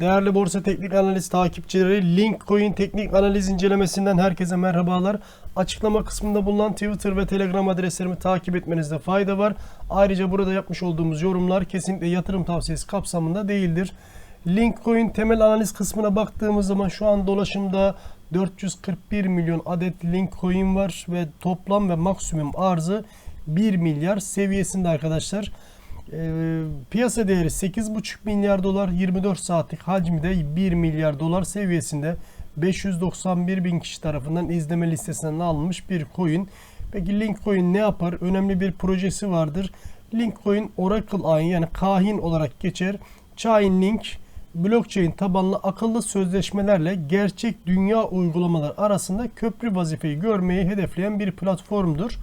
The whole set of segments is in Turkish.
Değerli borsa teknik analiz takipçileri Linkcoin teknik analiz incelemesinden herkese merhabalar. Açıklama kısmında bulunan Twitter ve Telegram adreslerimi takip etmenizde fayda var. Ayrıca burada yapmış olduğumuz yorumlar kesinlikle yatırım tavsiyesi kapsamında değildir. Linkcoin temel analiz kısmına baktığımız zaman şu an dolaşımda 441 milyon adet Linkcoin var ve toplam ve maksimum arzı 1 milyar seviyesinde arkadaşlar. Ee, piyasa değeri 8,5 milyar dolar 24 saatlik hacmi de 1 milyar dolar seviyesinde 591 bin kişi tarafından izleme listesinden alınmış bir coin. Peki Linkcoin ne yapar? Önemli bir projesi vardır. Linkcoin Oracle ağın yani kahin olarak geçer. Chainlink blockchain tabanlı akıllı sözleşmelerle gerçek dünya uygulamalar arasında köprü vazifeyi görmeyi hedefleyen bir platformdur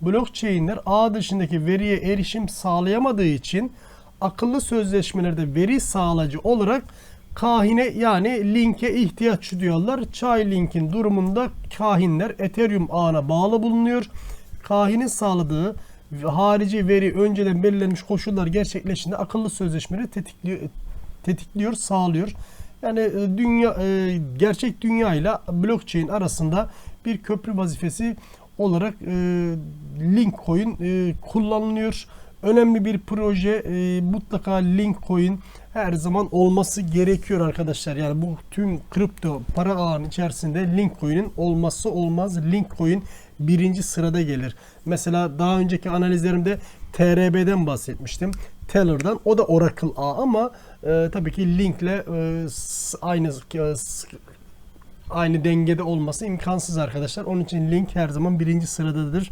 blockchain'ler ağ dışındaki veriye erişim sağlayamadığı için akıllı sözleşmelerde veri sağlayıcı olarak kahine yani linke ihtiyaç duyuyorlar. Chainlink'in durumunda kahinler Ethereum ağına bağlı bulunuyor. Kahinin sağladığı harici veri önceden belirlenmiş koşullar gerçekleştiğinde akıllı sözleşmeleri tetikliyor, tetikliyor, sağlıyor. Yani e, dünya e, gerçek dünya ile blockchain arasında bir köprü vazifesi olarak e, Linkcoin e, kullanılıyor. Önemli bir proje e, mutlaka Linkcoin her zaman olması gerekiyor arkadaşlar. Yani bu tüm kripto para ağının içerisinde Linkcoin'in olmazsa olmaz. Linkcoin birinci sırada gelir. Mesela daha önceki analizlerimde TRB'den bahsetmiştim. Teller'dan. O da Oracle ağ ama e, tabii ki Link'le e, aynı e, aynı dengede olması imkansız arkadaşlar. Onun için link her zaman birinci sıradadır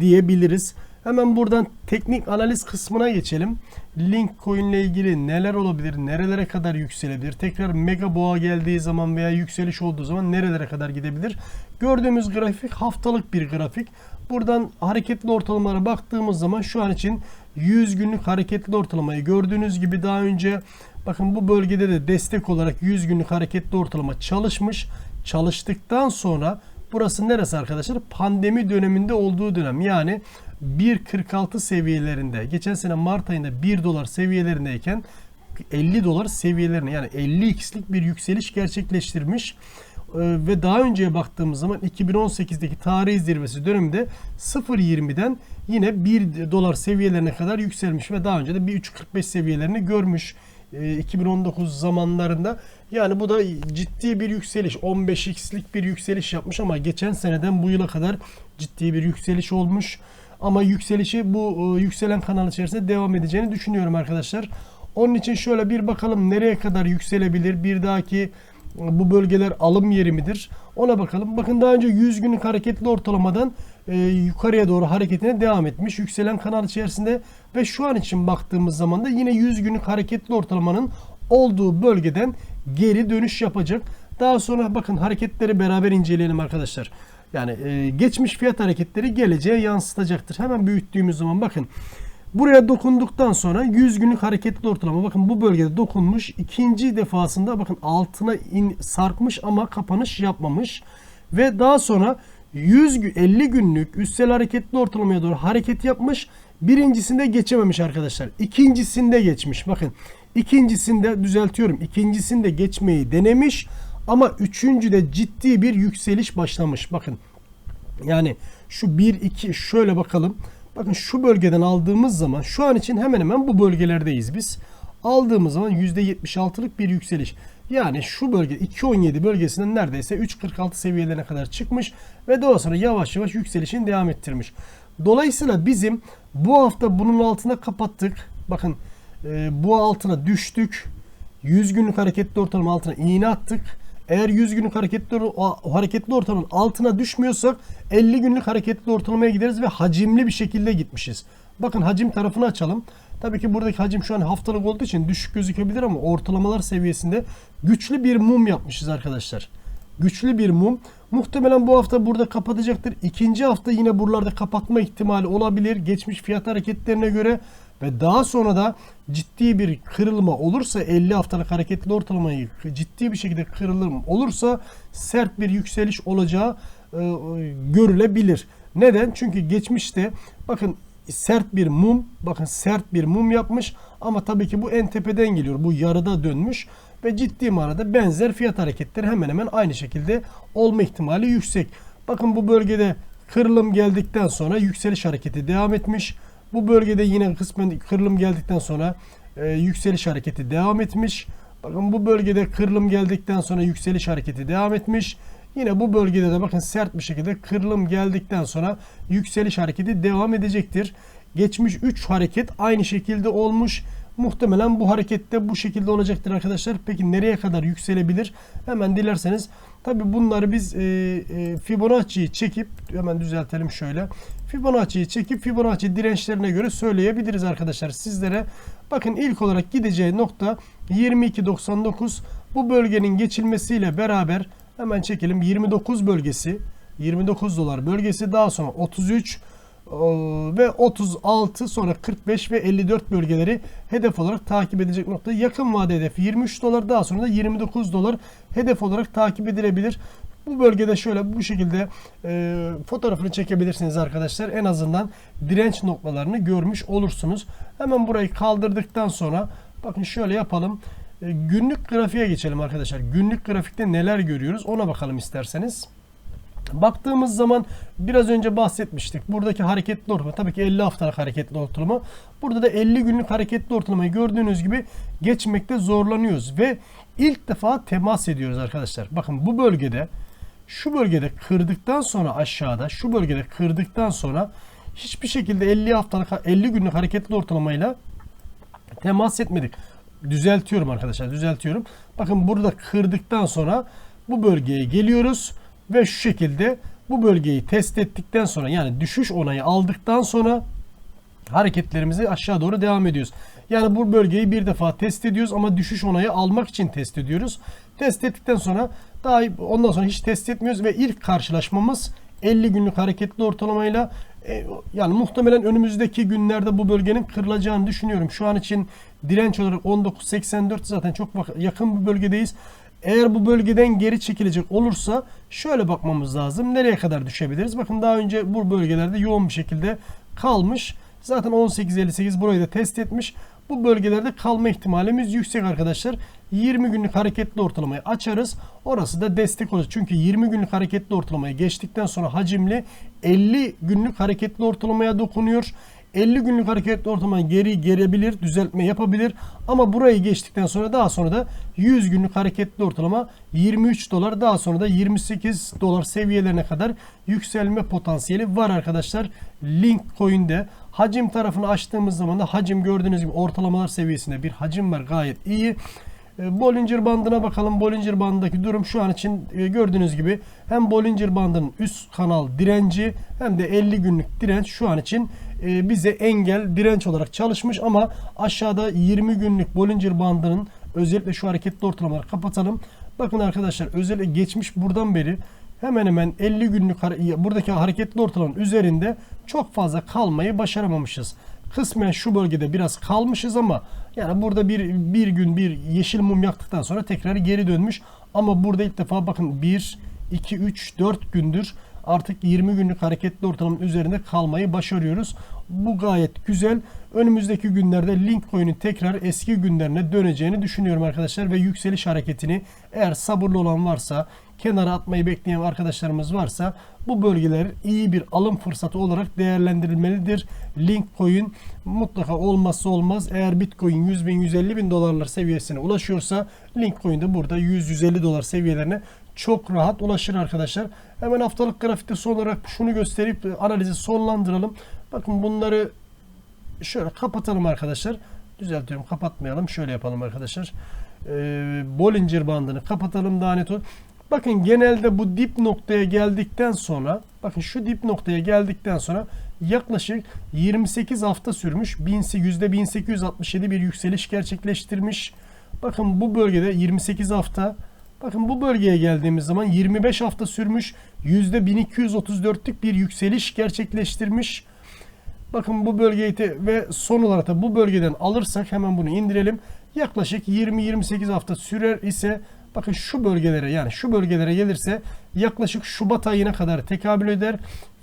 diyebiliriz. Hemen buradan teknik analiz kısmına geçelim. Link coin ile ilgili neler olabilir, nerelere kadar yükselebilir, tekrar mega boğa geldiği zaman veya yükseliş olduğu zaman nerelere kadar gidebilir? Gördüğümüz grafik haftalık bir grafik. Buradan hareketli ortalamalara baktığımız zaman şu an için 100 günlük hareketli ortalamayı gördüğünüz gibi daha önce bakın bu bölgede de destek olarak 100 günlük hareketli ortalama çalışmış. Çalıştıktan sonra burası neresi arkadaşlar? Pandemi döneminde olduğu dönem. Yani 1.46 seviyelerinde geçen sene Mart ayında 1 dolar seviyelerindeyken 50 dolar seviyelerine yani 50x'lik bir yükseliş gerçekleştirmiş. Ee, ve daha önceye baktığımız zaman 2018'deki tarih zirvesi döneminde 0.20'den yine 1 dolar seviyelerine kadar yükselmiş ve daha önce de 1.345 seviyelerini görmüş. 2019 e, zamanlarında yani bu da ciddi bir yükseliş 15x'lik bir yükseliş yapmış ama geçen seneden bu yıla kadar ciddi bir yükseliş olmuş ama yükselişi bu e, yükselen kanal içerisinde devam edeceğini düşünüyorum arkadaşlar. Onun için şöyle bir bakalım nereye kadar yükselebilir bir dahaki bu bölgeler alım yeri midir? Ona bakalım. Bakın daha önce 100 günlük hareketli ortalamadan e, yukarıya doğru hareketine devam etmiş. Yükselen kanal içerisinde ve şu an için baktığımız zaman da yine 100 günlük hareketli ortalamanın olduğu bölgeden geri dönüş yapacak. Daha sonra bakın hareketleri beraber inceleyelim arkadaşlar. Yani e, geçmiş fiyat hareketleri geleceğe yansıtacaktır. Hemen büyüttüğümüz zaman bakın Buraya dokunduktan sonra 100 günlük hareketli ortalama bakın bu bölgede dokunmuş. ikinci defasında bakın altına in, sarkmış ama kapanış yapmamış. Ve daha sonra 100 50 günlük üstsel hareketli ortalamaya doğru hareket yapmış. Birincisinde geçememiş arkadaşlar. İkincisinde geçmiş. Bakın ikincisinde düzeltiyorum. İkincisinde geçmeyi denemiş ama üçüncüde ciddi bir yükseliş başlamış. Bakın yani şu 1 2 şöyle bakalım. Bakın şu bölgeden aldığımız zaman şu an için hemen hemen bu bölgelerdeyiz biz. Aldığımız zaman %76'lık bir yükseliş. Yani şu bölge 2.17 bölgesinden neredeyse 3.46 seviyelerine kadar çıkmış ve daha sonra yavaş yavaş yükselişini devam ettirmiş. Dolayısıyla bizim bu hafta bunun altına kapattık. Bakın e, bu altına düştük. 100 günlük hareketli ortalama altına iğne attık. Eğer 100 günlük hareketli, hareketli ortalamanın altına düşmüyorsak 50 günlük hareketli ortalamaya gideriz ve hacimli bir şekilde gitmişiz. Bakın hacim tarafını açalım. Tabii ki buradaki hacim şu an haftalık olduğu için düşük gözükebilir ama ortalamalar seviyesinde güçlü bir mum yapmışız arkadaşlar. Güçlü bir mum. Muhtemelen bu hafta burada kapatacaktır. İkinci hafta yine buralarda kapatma ihtimali olabilir. Geçmiş fiyat hareketlerine göre ve daha sonra da ciddi bir kırılma olursa 50 haftalık hareketli ortalamayı ciddi bir şekilde kırılım olursa sert bir yükseliş olacağı e, görülebilir. Neden? Çünkü geçmişte bakın sert bir mum. Bakın sert bir mum yapmış. Ama tabii ki bu en tepeden geliyor. Bu yarıda dönmüş. Ve ciddi manada benzer fiyat hareketleri hemen hemen aynı şekilde olma ihtimali yüksek. Bakın bu bölgede kırılım geldikten sonra yükseliş hareketi devam etmiş. Bu bölgede yine kısmen kırılım geldikten sonra e, yükseliş hareketi devam etmiş. Bakın bu bölgede kırılım geldikten sonra yükseliş hareketi devam etmiş. Yine bu bölgede de bakın sert bir şekilde kırılım geldikten sonra yükseliş hareketi devam edecektir. Geçmiş 3 hareket aynı şekilde olmuş. Muhtemelen bu harekette bu şekilde olacaktır arkadaşlar. Peki nereye kadar yükselebilir? Hemen dilerseniz tabi bunları biz e, e, Fibonacci'yi çekip hemen düzeltelim şöyle. Fibonacci'yi çekip Fibonacci dirençlerine göre söyleyebiliriz arkadaşlar sizlere. Bakın ilk olarak gideceği nokta 22.99 bu bölgenin geçilmesiyle beraber hemen çekelim 29 bölgesi 29 dolar bölgesi daha sonra 33 ve 36 sonra 45 ve 54 bölgeleri hedef olarak takip edecek nokta. Yakın vade hedefi 23 dolar daha sonra da 29 dolar hedef olarak takip edilebilir. Bu bölgede şöyle bu şekilde e, fotoğrafını çekebilirsiniz arkadaşlar. En azından direnç noktalarını görmüş olursunuz. Hemen burayı kaldırdıktan sonra bakın şöyle yapalım. E, günlük grafiğe geçelim arkadaşlar. Günlük grafikte neler görüyoruz ona bakalım isterseniz. Baktığımız zaman biraz önce bahsetmiştik. Buradaki hareketli ortalama tabii ki 50 haftalık hareketli ortalama. Burada da 50 günlük hareketli ortalamayı gördüğünüz gibi geçmekte zorlanıyoruz ve ilk defa temas ediyoruz arkadaşlar. Bakın bu bölgede şu bölgede kırdıktan sonra aşağıda şu bölgede kırdıktan sonra hiçbir şekilde 50 haftalık 50 günlük hareketli ortalamayla temas etmedik. Düzeltiyorum arkadaşlar düzeltiyorum. Bakın burada kırdıktan sonra bu bölgeye geliyoruz ve şu şekilde bu bölgeyi test ettikten sonra yani düşüş onayı aldıktan sonra hareketlerimizi aşağı doğru devam ediyoruz. Yani bu bölgeyi bir defa test ediyoruz ama düşüş onayı almak için test ediyoruz. Test ettikten sonra daha ondan sonra hiç test etmiyoruz ve ilk karşılaşmamız 50 günlük hareketli ortalamayla e, yani muhtemelen önümüzdeki günlerde bu bölgenin kırılacağını düşünüyorum. Şu an için direnç olarak 19.84 zaten çok yakın bir bölgedeyiz. Eğer bu bölgeden geri çekilecek olursa şöyle bakmamız lazım. Nereye kadar düşebiliriz? Bakın daha önce bu bölgelerde yoğun bir şekilde kalmış. Zaten 18.58 burayı da test etmiş. Bu bölgelerde kalma ihtimalimiz yüksek arkadaşlar. 20 günlük hareketli ortalamayı açarız. Orası da destek olur. Çünkü 20 günlük hareketli ortalamayı geçtikten sonra hacimli 50 günlük hareketli ortalamaya dokunuyor. 50 günlük hareketli ortalama geri gelebilir, düzeltme yapabilir. Ama burayı geçtikten sonra daha sonra da 100 günlük hareketli ortalama 23 dolar daha sonra da 28 dolar seviyelerine kadar yükselme potansiyeli var arkadaşlar. Link coin'de hacim tarafını açtığımız zaman da hacim gördüğünüz gibi ortalamalar seviyesinde bir hacim var gayet iyi. E, Bollinger bandına bakalım. Bollinger bandındaki durum şu an için e, gördüğünüz gibi hem Bollinger bandının üst kanal direnci hem de 50 günlük direnç şu an için e, bize engel direnç olarak çalışmış ama aşağıda 20 günlük Bollinger bandının özellikle şu hareketli ortalamaları kapatalım. Bakın arkadaşlar özellikle geçmiş buradan beri hemen hemen 50 günlük buradaki hareketli ortalamanın üzerinde çok fazla kalmayı başaramamışız. Kısmen şu bölgede biraz kalmışız ama yani burada bir, bir gün bir yeşil mum yaktıktan sonra tekrar geri dönmüş. Ama burada ilk defa bakın 1, 2, 3, 4 gündür artık 20 günlük hareketli ortalamanın üzerinde kalmayı başarıyoruz. Bu gayet güzel. Önümüzdeki günlerde Linkcoin'in tekrar eski günlerine döneceğini düşünüyorum arkadaşlar ve yükseliş hareketini eğer sabırlı olan varsa kenara atmayı bekleyen arkadaşlarımız varsa bu bölgeler iyi bir alım fırsatı olarak değerlendirilmelidir. Linkcoin mutlaka olmazsa olmaz. Eğer Bitcoin 100 bin 150 bin dolarlar seviyesine ulaşıyorsa Linkcoin de burada 100-150 dolar seviyelerine çok rahat ulaşır arkadaşlar. Hemen haftalık grafikte son olarak şunu gösterip analizi sonlandıralım. Bakın bunları şöyle kapatalım arkadaşlar. Düzeltiyorum kapatmayalım. Şöyle yapalım arkadaşlar. Ee, Bollinger bandını kapatalım daha net olur. Bakın genelde bu dip noktaya geldikten sonra bakın şu dip noktaya geldikten sonra yaklaşık 28 hafta sürmüş. %1867 bir yükseliş gerçekleştirmiş. Bakın bu bölgede 28 hafta Bakın bu bölgeye geldiğimiz zaman 25 hafta sürmüş %1234'lük bir yükseliş gerçekleştirmiş. Bakın bu bölgeyi ve son olarak da bu bölgeden alırsak hemen bunu indirelim. Yaklaşık 20-28 hafta sürer ise bakın şu bölgelere yani şu bölgelere gelirse yaklaşık Şubat ayına kadar tekabül eder.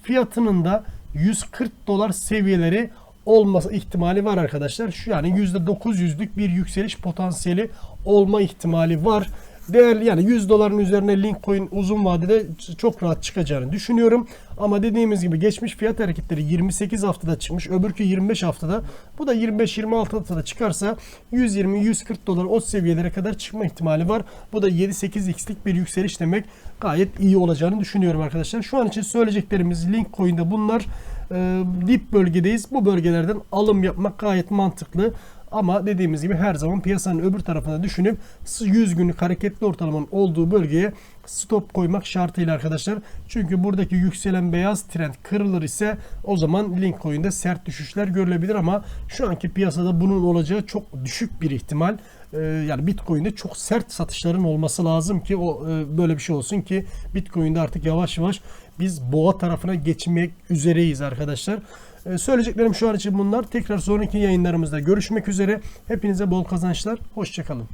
Fiyatının da 140 dolar seviyeleri olması ihtimali var arkadaşlar. Şu yani %900'lük bir yükseliş potansiyeli olma ihtimali var. Değer yani 100 doların üzerine Linkcoin uzun vadede çok rahat çıkacağını düşünüyorum. Ama dediğimiz gibi geçmiş fiyat hareketleri 28 haftada çıkmış. Öbürkü 25 haftada. Bu da 25-26 haftada çıkarsa 120-140 dolar o seviyelere kadar çıkma ihtimali var. Bu da 7-8x'lik bir yükseliş demek. Gayet iyi olacağını düşünüyorum arkadaşlar. Şu an için söyleyeceklerimiz Linkcoin'de bunlar. Ee, dip bölgedeyiz. Bu bölgelerden alım yapmak gayet mantıklı. Ama dediğimiz gibi her zaman piyasanın öbür tarafına düşünüp 100 günlük hareketli ortalamanın olduğu bölgeye stop koymak şartıyla arkadaşlar. Çünkü buradaki yükselen beyaz trend kırılır ise o zaman Linkcoin'de sert düşüşler görülebilir ama şu anki piyasada bunun olacağı çok düşük bir ihtimal. Ee, yani Bitcoin'de çok sert satışların olması lazım ki o e, böyle bir şey olsun ki Bitcoin'de artık yavaş yavaş biz boğa tarafına geçmek üzereyiz arkadaşlar. Ee, söyleyeceklerim şu an için bunlar. Tekrar sonraki yayınlarımızda görüşmek üzere. Hepinize bol kazançlar. Hoşçakalın.